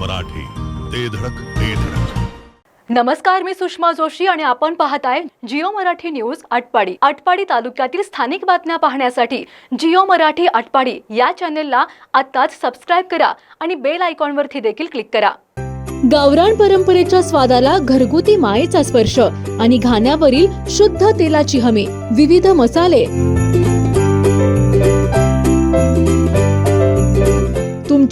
मराठी. ते धडक ते धडक. नमस्कार मी सुषमा जोशी आणि आपण पाहताय जिओ मराठी न्यूज आटपाडी. आटपाडी तालुक्यातील स्थानिक बातम्या पाहण्यासाठी जिओ मराठी आटपाडी या चॅनेलला आत्ताच सबस्क्राईब करा आणि बेल आयकॉनवरती देखील क्लिक करा. गावरान परंपरेच्या स्वादाला घरगुती मायेचा स्पर्श आणि घाण्यावरील शुद्ध तेलाची हमी विविध मसाले.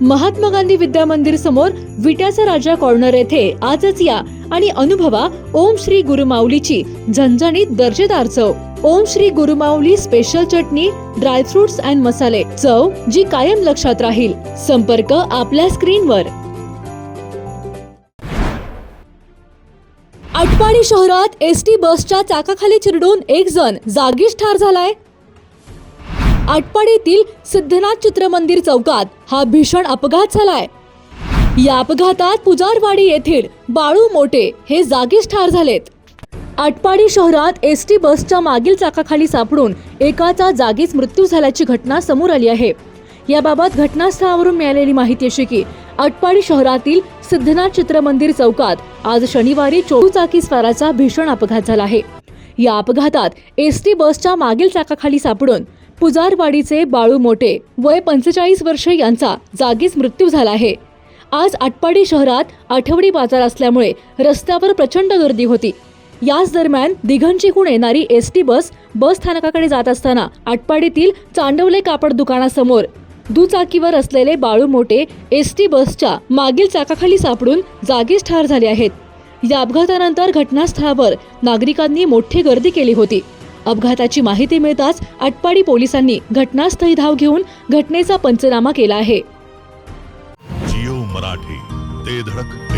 महात्मा गांधी विद्या मंदिर समोर विट्याचा राजा कॉर्नर येथे आजच या आणि अनुभवा ओम श्री गुरुमाऊलीची झणझणीत दर्जेदार चव. ओम श्री गुरुमाऊली स्पेशल चटणी ड्रायफ्रुट्स अँड मसाले चव जी कायम लक्षात राहील. संपर्क आपल्या स्क्रीनवर. आटपाडी शहरात एस टी बसच्या चाकाखाली चिरडून एक जण जागीच ठार झालाय. आटपाडीतील सिद्धनाथ चित्रमंदिर चौकात हा भीषण अपघात झालाय. या अपघातात पुजारवाडी येथील बाळू मोटे हे जागीच ठार झालेत. आटपाडी शहरात एस टी बसच्या मागील चाकाखाली सापडून एकाचा जागीच मृत्यू झाल्याची घटना समोर आली आहे. याबाबत घटनास्थळावरून मिळालेली माहिती अशी की आटपाडी शहरातील सिद्धनाथ चित्रमंदिर चौकात आज शनिवारी चोरुचाकी स्वाराचा भीषण अपघात झाला आहे. या अपघातात एस टी बसच्या मागील चाकाखाली सापडून पुजारवाडीचे बाळू मोटे वय पंचेचाळीस वर्ष यांचा जागीच मृत्यू झाला आहे. आज आटपाडी शहरात आठवडी बाजार असल्यामुळे रस्त्यावर प्रचंड गर्दी होती. याच दरम्यान दिघंचीकून येणारी एस टी बस बस स्थानकाकडे जात असताना आटपाडीतील चांडवले कापड दुकानासमोर दुचाकीवर असलेले बाळू मोठे एस टी बसच्या मागील चाकाखाली सापडून जागीच ठार झाले आहेत. या अपघातानंतर घटनास्थळावर नागरिकांनी मोठी गर्दी केली होती. अपघाताची माहिती मिळताच आटपाडी पोलिसांनी घटनास्थळी धाव घेऊन घटनेचा पंचनामा केला आहे. जिओ मराठी ते धडक.